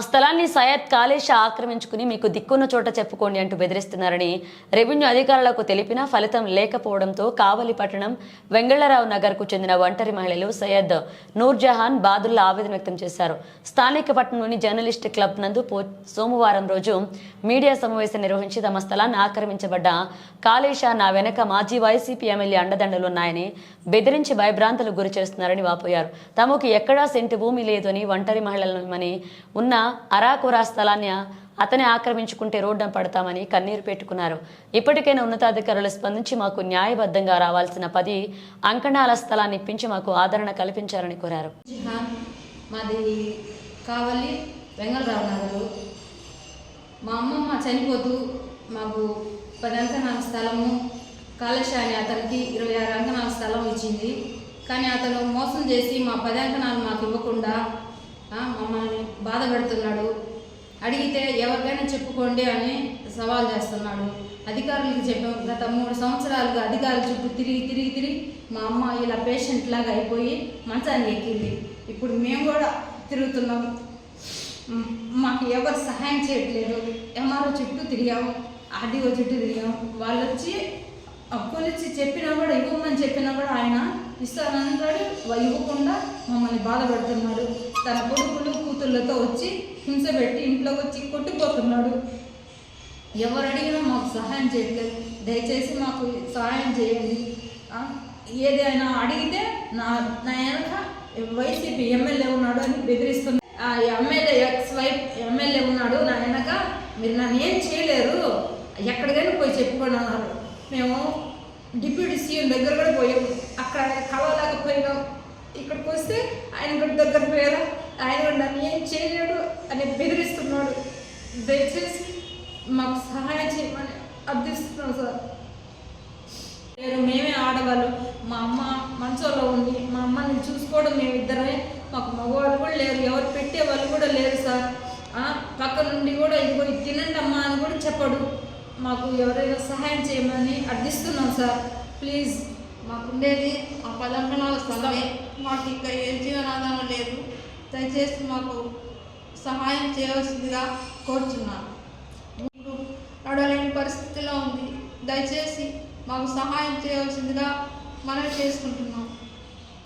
స్థలాన్ని సయ్యద్ కాలేషా ఆక్రమించుకుని మీకు దిక్కున్న చోట చెప్పుకోండి అంటూ బెదిరిస్తున్నారని రెవెన్యూ అధికారులకు తెలిపినా ఫలితం లేకపోవడంతో కావలి పట్టణం వెంగళరావు నగర్కు చెందిన ఒంటరి మహిళలు సయ్యద్ నూర్జహాన్ బాదుల్లా ఆవేదన వ్యక్తం చేశారు. స్థానిక పట్టణంలోని జర్నలిస్ట్ క్లబ్ నందు పో- సోమవారం రోజు మీడియా సమావేశం నిర్వహించి తమ స్థలాన్ని ఆక్రమించబడ్డ కాళేషా నా వెనక మాజీ వైసీపీ ఎమ్మెల్యే అండదండలు ఉన్నాయని బెదిరించి భయభ్రాంతులకు గురి చేస్తున్నారని వాపోయారు. తమకు ఎక్కడా సెంటు భూమి లేదని ఒంటరి మహిళలమని ఉన్న అరాకురా స్థలాన్ని అతనే ఆక్రమించుకుంటే రోడ్డున పడతామని కన్నీరు పెట్టుకున్నారు. ఇప్పటికైనా ఉన్నతాధికారులు స్పందించి మాకు న్యాయబద్ధంగా రావాల్సిన పది అంకణాల స్థలాన్ని ఇప్పించి మాకు ఆదరణ కల్పించారని కోరారు. మాది కావలి వెంగళరావు నగరు. మా అమ్మమ్మ చనిపోతూ మాకు పది అంకణాల స్థలము కాళేశాని అతనికి ఇరవై ఆరు అంకణాల స్థలం ఇచ్చింది. కానీ అతను మోసం చేసి మా పది అంకణాలు మాకు ఇవ్వకుండా మమ్మల్ని బాధ పెడుతున్నాడు అడిగితే ఎవరికైనా చెప్పుకోండి అని సవాల్ చేస్తున్నాడు. అధికారులకు చెప్పాం. గత మూడు సంవత్సరాలుగా అధికారుల చుట్టూ తిరిగి తిరిగి తిరిగి మా అమ్మ ఇలా పేషెంట్ లాగా అయిపోయి మంచానికి ఎక్కింది. ఇప్పుడు మేము కూడా తిరుగుతున్నాం. మాకు ఎవరు సహాయం చేయట్లేదు. ఎంఆర్ఓ చుట్టూ తిరిగాము ఆర్డీఓ చుట్టూ తిరిగాము వాళ్ళు వచ్చి అప్పులిచ్చి చెప్పినా కూడా ఇవ్వమని చెప్పినా కూడా ఆయన ఇస్తానన్నాడు ఇవ్వకుండా మమ్మల్ని బాధపడుతున్నాడు. తన కొడుకులు కూతుళ్ళతో వచ్చి హింస పెట్టి ఇంట్లోకి వచ్చి కొట్టుకుపోతున్నాడు. ఎవరు అడిగినా మాకు సహాయం చేయట్లేదు. దయచేసి మాకు సహాయం చేయండి. ఏదైనా అడిగితే నా నా వెనక వైసీపీ ఎమ్మెల్యే ఉన్నాడు అని బెదిరిస్తుంది ఆ ఎమ్మెల్యే ఎక్స్ వైఫ్ ఎమ్మెల్యే ఉన్నాడు. నా వెనక మీరు నన్ను ఏం చేయలేరు. ఎక్కడికైనా పోయి చెప్పుకొని అన్నారు. మేము డిప్యూటీ సీఎం దగ్గర కూడా పోయాము. అక్కడ కలవలేకపోయినాం. ఇక్కడికి వస్తే ఆయన కూడా దగ్గర పోయారా ఆయన కూడా నన్ను ఏం చేయలేడు అని బెదిరిస్తున్నాడు. దయచేసి మాకు సహాయం చేయమని అర్థిస్తున్నాం సార్. లేదు మేమే ఆడవాళ్ళు. మా అమ్మ మంచోలో ఉంది. మా అమ్మని చూసుకోవడం మేమిద్దరమే. మాకు మగవాళ్ళు కూడా లేరు. ఎవరు పెట్టే వాళ్ళు కూడా లేరు సార్. పక్క నుండి కూడా ఇదిగో ఇది తినండి అమ్మా అని కూడా చెప్పడు. మాకు ఎవరైనా సహాయం చేయమని అర్థిస్తున్నాం సార్. ప్లీజ్. మాకుండేది ఆ పదంకణాల స్థలమే. మాకు ఇంకా ఏ జీవనాధారం లేదు. దయచేసి మాకు సహాయం చేయవలసిందిగా కోరుచున్నాను. ఇప్పుడు నడవలేని పరిస్థితిలో ఉంది. దయచేసి మాకు సహాయం చేయవలసిందిగా మనవి చేసుకుంటున్నాం.